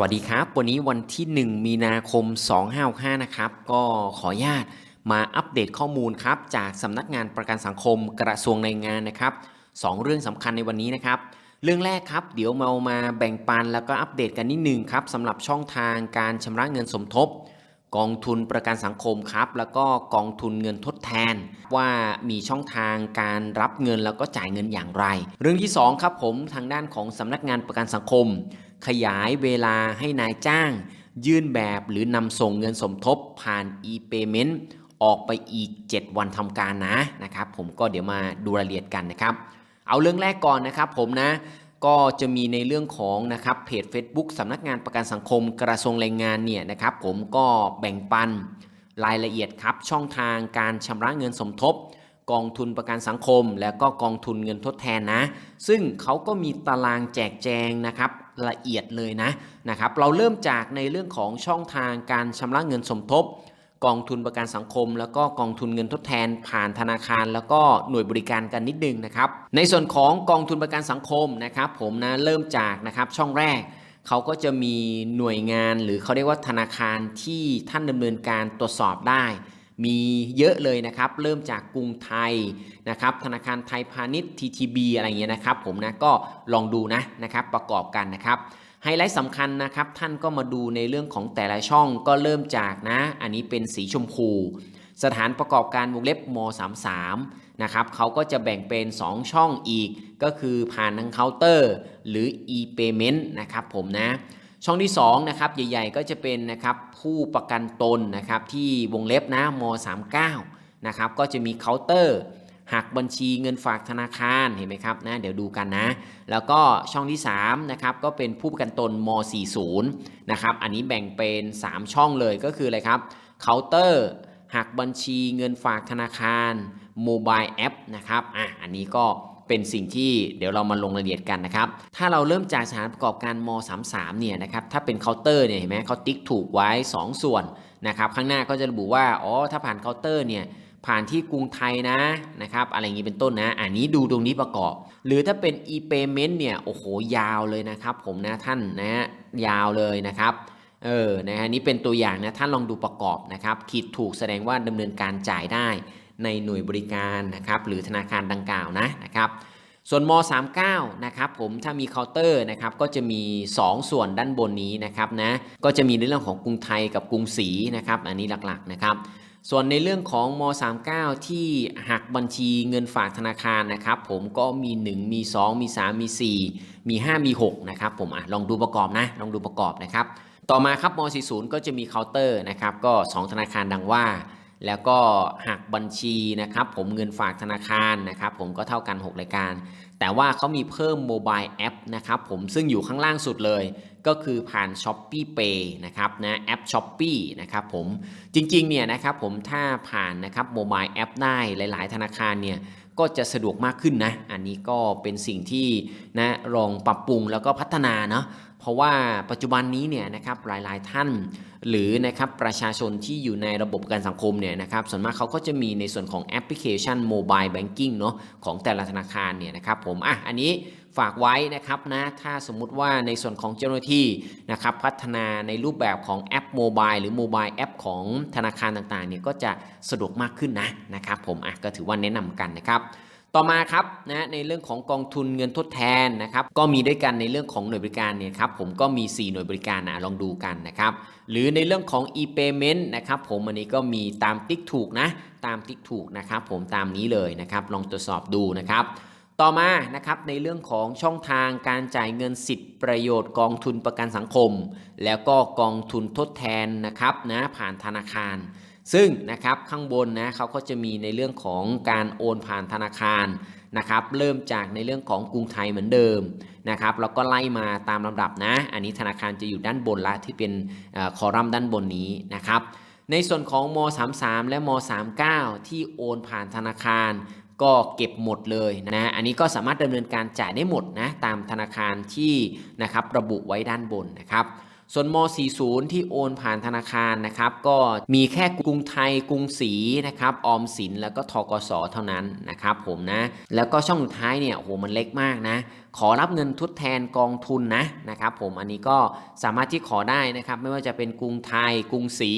วัสดีครับ วันนี้วันที่ 1 มีนาคม 2565 นะครับ ก็ขออนุญาตมาอัปเดตข้อมูลครับ จากสำนักงานประกันสังคมกระทรวงแรงงานนะครับสองเรื่องสำคัญในวันนี้นะครับ เรื่องแรกครับ เดี๋ยวเรามาแบ่งปันแล้วก็อัปเดตกันนิดนึงครับสำหรับช่องทางการชำระเงินสมทบ กองทุนประกันสังคมครับ แล้วก็กองทุนเงินทดแทน ว่ามีช่องทางการรับเงินแล้วก็จ่ายเงินอย่างไร เรื่องที่สองครับผมทางด้านของสำนักงานประกันสังคม ขยายเวลาให้นายจ้าง ยื่นแบบหรือนำส่งเงินสมทบผ่าน e-payment ออกไปอีก 7 วันทำการนะนะครับ ผมก็เดี๋ยวมาดูรายละเอียดกันนะครับ เอาเรื่องแรกก่อนนะครับผมนะก็จะมีในเรื่องของนะครับเพจ Facebook สำนักงานประกันสังคมกระทรวงแรงงานเนี่ยนะครับ ผมก็แบ่งปันรายละเอียดครับ ช่องทางการชำระเงินสมทบ กองทุนประกันสังคม แล้วก็กองทุนเงินทดแทนนะ ซึ่งเขาก็มีตารางแจกแจงนะครับ ละเอียดเลยนะนะครับ เราเริ่มจากในเรื่องของช่องทางการชำระเงินสมทบ กองทุนประกันสังคม แล้วก็กองทุนเงินทดแทน ผ่านธนาคาร แล้วก็หน่วยบริการกันนิดนึงนะครับ ในส่วนของกองทุนประกันสังคมนะครับผมนะเริ่มจากนะครับช่องแรกเขาก็จะมีหน่วยงานหรือเขาเรียกว่าธนาคารที่ท่านดำเนินการตรวจสอบได้ มีเยอะเลยนะครับ เริ่มจากกรุงไทยนะครับ ธนาคารไทยพาณิชย์ TTB อะไรเงี้ยนะครับผมนะก็ลองดูนะนะครับประกอบกันนะครับไฮไลท์สำคัญนะครับท่านก็มาดูในเรื่องของแต่ละช่องก็เริ่มจากนะ อันนี้เป็นสีชมพู สถานประกอบการวงเล็บม33นะครับเขาก็จะแบ่งเป็น 2 ช่องอีก ก็คือผ่านทางเคาน์เตอร์ หรือ e-payment นะครับผมนะ ช่องที่2นะครับใหญ่ๆก็จะเป็นนะครับผู้ประกันตนนะครับที่วงเล็บนะม39นะครับก็จะมีเคาน์เตอร์หักบัญชีเงินฝากธนาคารเห็นไหมครับนะเดี๋ยวดูกันนะ แล้วก็ช่องที่3นะครับก็เป็นผู้ประกันตนม 40นะครับอันนี้แบ่งเป็น 3 ช่องเลยก็คืออะไรครับเคาน์เตอร์หักบัญชีเงินฝากธนาคารโมบายแอปนะครับอะอันนี้ก็ เป็นสิ่งที่เดี๋ยวเรามาลงรายละเอียดกันนะครับ ถ้าเราเริ่มจากสถานประกอบการม 33 เนี่ยนะครับ ถ้าเป็นเคาน์เตอร์เนี่ยเห็นไหมเขาติ๊กถูกไว้ 2 ส่วนนะครับ ข้างหน้าก็จะระบุว่า อ๋อ ถ้าผ่านเคาน์เตอร์เนี่ย ผ่านที่กรุงไทยนะนะครับ อะไรอย่างนี้เป็นต้นนะ อันนี้ดูตรงนี้ประกอบ หรือถ้าเป็น e-payment เนี่ย โอ้โห ยาวเลยนะครับ ผมนะท่านนะยาวเลยนะครับเออ นะฮะนี่เป็นตัวอย่างนะ ท่านลองดูประกอบนะครับ ขีดถูกแสดงว่าดำเนินการจ่ายได้ ในหน่วยบริการนะครับหรือธนาคารดังกล่าวนะนะครับส่วนม39นะครับผมถ้ามีเคาน์เตอร์นะครับก็จะมี 2 ส่วนด้านบนนี้นะครับนะก็จะมีในเรื่องของกรุงไทยกับกรุงศรีนะครับอันนี้หลักๆนะครับส่วนในเรื่องของม39ที่หักบัญชีเงินฝากธนาคารนะครับผมก็มี 1 มี 2 มี 3 มี 4 มี 5 มี6นะครับผมอะลองดูประกอบนะลองดูประกอบนะครับต่อมาครับม40ก็จะมีเคาน์เตอร์นะครับก็ 2 ธนาคารดังว่า แล้วก็หักบัญชีนะครับผมเงินฝากธนาคารนะครับผมก็เท่ากัน 6 รายการ แต่ว่าเขามีเพิ่มโมบายแอปนะครับผมซึ่งอยู่ข้างล่างสุดเลย ก็คือผ่าน s h อ p e e Pay นะครับนะแอป s h อ p e e นะครับผมจริงๆเนี่ยนะครับผมถ้าผ่านนะครับโมบายแอปได้หลาย ๆ ธนาคารเนี่ย ก็จะสะดวกมากขึ้นนะ อันนี้ก็เป็นสิ่งที่นะลองปรับปรุงแล้วก็พัฒนาเนาะเพราะว่าปัจจุบันนี้เนี่ยนะครับหลายๆท่าน หรือนะครับประชาชนที่อยู่ในระบบการสังคมเนี่ยนะครับส่วนมากเขาก็จะมีในส่วนของแอปพลิเคชันโมบายแบงกิ้งเนาะของแต่ละธนาคารเนี่ยนะครับผมอะอันนี้ ฝากไว้นะครับนะถ้าสมมุติว่าในส่วนของเจ้าหน้าที่นะครับพัฒนาในรูปแบบของแอปโมบายหรือโมบายแอปของธนาคารต่างๆเนี่ยก็จะสะดวกมากขึ้นนะนะครับผมอะก็ถือว่าแนะนำกันนะครับต่อมาครับนะในเรื่องของกองทุนเงินทดแทนนะครับก็มีด้วยกันในเรื่องของหน่วยบริการเนี่ยครับผมก็มี 4 หน่วยบริการนะลองดูกันนะครับหรือในเรื่องของ e-payment นะครับผมอันนี้ก็มีตามติ๊กถูกนะตามติ๊กถูกนะครับผมตามนี้เลยนะครับลองตรวจสอบดูนะครับ ต่อมานะครับในเรื่องของช่องทางการจ่ายเงินสิทธิประโยชน์กองทุนประกันสังคม แล้วก็กองทุนทดแทนนะครับนะผ่านธนาคาร ซึ่งนะครับข้างบนนะเขาก็จะมีในเรื่องของการโอนผ่านธนาคารนะครับเริ่มจากในเรื่องของกรุงไทยเหมือนเดิมนะครับแล้วก็ไล่มาตามลำดับนะ อันนี้ธนาคารจะอยู่ด้านบนละที่เป็นคอลัมน์ด้านบนนี้นะครับในส่วนของม 33 และม 39 ที่โอนผ่านธนาคาร ก็เก็บหมดเลยนะ อันนี้ก็สามารถดำเนินการจ่ายได้หมดนะตามธนาคารที่นะครับระบุไว้ด้านบนนะครับส่วนม 40 ที่โอนผ่านธนาคารนะครับ ก็มีแค่กรุงไทยกรุงศรีนะครับออมสินแล้วก็ทกสเท่านั้นนะครับผมนะ แล้วก็ช่องท้ายเนี่ยโอ้โหมันเล็กมากนะ ขอรับเงินทดแทนกองทุนนะนะครับ ผมอันนี้ก็สามารถที่ขอได้นะครับ ไม่ว่าจะเป็นกรุงไทยกรุงศรี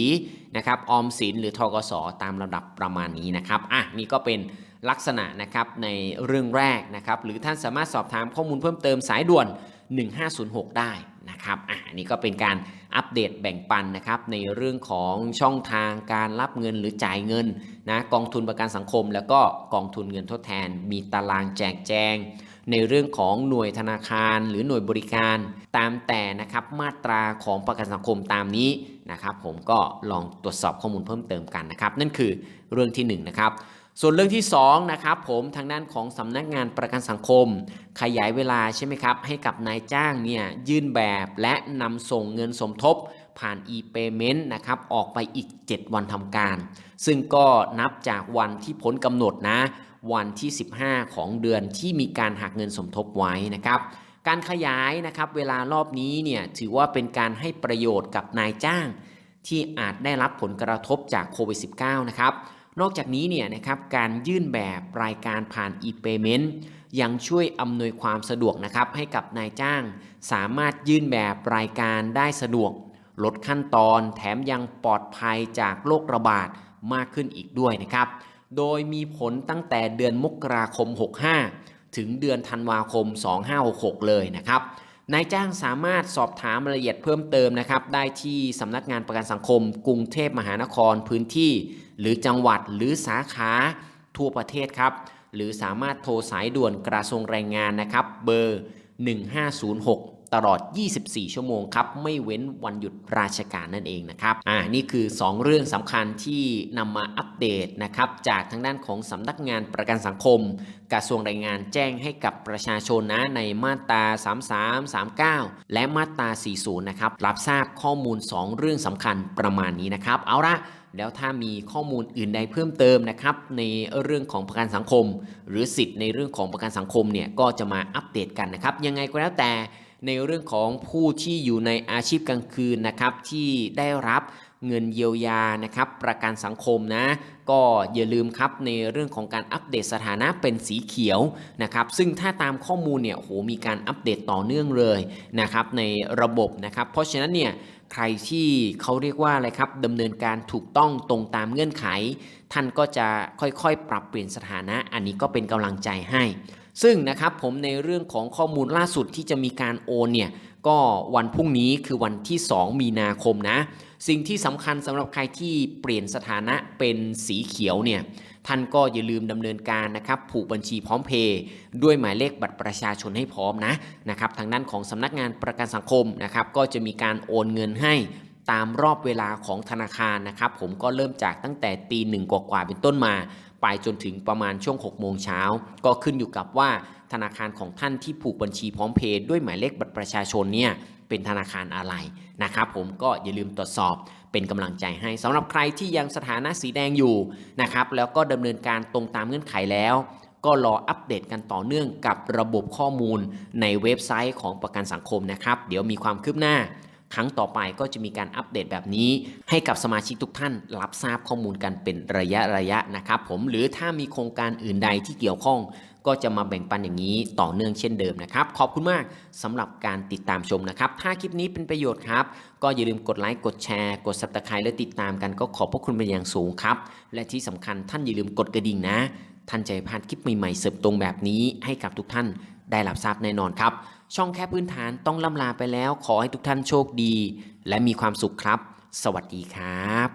นะครับออมสินหรือทกสตามระดับประมาณนี้นะครับอะนี่ก็เป็น ลักษณะนะครับในเรื่องแรกนะครับหรือท่านสามารถสอบถามข้อมูลเพิ่มเติมสายด่วน 1506 ได้นะครับอันนี้ก็เป็นการอัปเดตแบ่งปันนะครับในเรื่องของช่องทางการรับเงินหรือจ่ายเงินนะกองทุนประกันสังคม แล้วก็กองทุนเงินทดแทน มีตารางแจกแจง ในเรื่องของหน่วยธนาคารหรือหน่วยบริการ ตามแต่นะครับมาตราของประกันสังคมตามนี้นะครับผมก็ลองตรวจสอบข้อมูลเพิ่มเติมกันนะครับนั่นคือเรื่องที่1นงนะครับ ส่วนเรื่องที่2นะครับผมทางด้านของสำนักงานประกันสังคม ขยายเวลาใช่ไหมครับ ให้กับนายจ้างเนี่ยยื่นแบบและนำส่งเงินสมทบผ่าน e-payment นะครับออกไปอีก 7 วันทำการ ซึ่งก็นับจากวันที่พ้นกำหนดนะ วันที่ 15 ของเดือนที่มีการหักเงินสมทบไว้นะครับการขยายนะครับเวลารอบนี้เนี่ยถือว่าเป็นการให้ประโยชน์กับนายจ้าง ที่อาจได้รับผลกระทบจากโควิด -19 นะครับ นอกจากนี้เนี่ยนะครับการยื่นแบบรายการผ่าน e-payment ยังช่วยอำนวยความสะดวกนะครับให้กับนายจ้าง สามารถยื่นแบบรายการได้สะดวก ลดขั้นตอนแถมยังปลอดภัยจากโรคระบาดมากขึ้นอีกด้วยนะครับ โดยมีผลตั้งแต่เดือนมกราคม 65 ถึงเดือนธันวาคม 2566 เลยนะครับนายจ้างสามารถสอบถามรายละเอียดเพิ่มเติมนะครับ ได้ที่สำนักงานประกันสังคม กรุงเทพมหานครพื้นที่ หรือจังหวัดหรือสาขาทั่วประเทศครับ หรือสามารถโทรสายด่วนกระทรวงแรงงานนะครับ เบอร์ 1506 ตลอด 24 ชั่วโมงครับ ไม่เว้นวันหยุดราชการนั่นเองนะครับ อ่า นี่คือ 2 เรื่องสำคัญที่นำมาอัปเดตนะครับ จากทางด้านของสำนักงานประกันสังคม กระทรวงแรงงานแจ้งให้กับประชาชนนะในมาตรา 33 39 และมาตรา 40 นะครับ รับทราบข้อมูล 2 เรื่องสำคัญประมาณนี้นะครับ เอาละ แล้วถ้ามีข้อมูลอื่นใดเพิ่มเติมนะครับ ในเรื่องของประกันสังคม หรือสิทธิ์ในเรื่องของประกันสังคมเนี่ยก็จะมาอัปเดตกันนะครับ ยังไงก็แล้วแต่ในเรื่องของผู้ที่อยู่ในอาชีพกลางคืนนะครับที่ได้รับ เงินเยียวยานะครับประกันสังคมนะก็อย่าลืมครับในเรื่องของการอัปเดตสถานะเป็นสีเขียวนะครับซึ่งถ้าตามข้อมูลเนี่ยโหมีการอัปเดตต่อเนื่องเลยนะครับในระบบนะครับ เพราะฉะนั้นเนี่ยใครที่เขาเรียกว่าอะไรครับดำเนินการถูกต้องตรงตามเงื่อนไข ท่านก็จะค่อยๆ ปรับเปลี่ยนสถานะ อันนี้ก็เป็นกำลังใจให้ ซึ่งนะครับผมในเรื่องของข้อมูลล่าสุดที่จะมีการโอนเนี่ยก็วันพรุ่งนี้คือวันที่ 2 มีนาคมนะ สิ่งที่สำคัญสำหรับใครที่เปลี่ยนสถานะเป็นสีเขียวเนี่ยท่านก็อย่าลืมดำเนินการนะครับผูกบัญชีพร้อมเพย์ด้วยหมายเลขบัตรประชาชนให้พร้อมนะนะครับทางด้านของสำนักงานประกันสังคมนะครับก็จะมีการโอนเงินให้ ตามรอบเวลาของธนาคารนะครับ ผมก็เริ่มจากตั้งแต่ตีหนึ่งกว่าๆเป็นต้นมา ไปจนถึงประมาณช่วง 6 โมงเช้า ก็ขึ้นอยู่กับว่าธนาคารของท่านที่ผูกบัญชีพร้อมเพย์ด้วยหมายเลขบัตรประชาชนเนี่ยเป็นธนาคารอะไรนะครับ ผมก็อย่าลืมตรวจสอบเป็นกำลังใจให้สำหรับใครที่ยังสถานะสีแดงอยู่นะครับแล้วก็ดำเนินการตรงตามเงื่อนไขแล้วก็รออัปเดตกันต่อเนื่องกับระบบข้อมูลในเว็บไซต์ของประกันสังคมนะครับ เดี๋ยวมีความคืบหน้า ครั้งต่อไปก็จะมีการอัปเดตแบบนี้ ให้กับสมาชิกทุกท่านรับทราบข้อมูลกันเป็นระยะระยะนะครับผมหรือถ้ามีโครงการอื่นใดที่เกี่ยวข้อง ก็จะมาแบ่งปันอย่างนี้ต่อเนื่องเช่นเดิมนะครับ ขอบคุณมากสำหรับการติดตามชมนะครับ ถ้าคลิปนี้เป็นประโยชน์ครับ ก็อย่าลืมกดไลค์กดแชร์ กด subscribe และติดตามกันก็ขอบพระคุณเป็นอย่างสูงครับ และที่สำคัญท่านอย่าลืมกดกระดิ่งนะท่านจะไม่พลาดคลิปใหม่ๆเสิร์ฟตรงแบบนี้ให้กับทุกท่าน ได้รับทราบแน่นอนครับ ช่องแค่พื้นฐานต้องล่ำลาไปแล้ว ขอให้ทุกท่านโชคดี และมีความสุขครับ สวัสดีครับ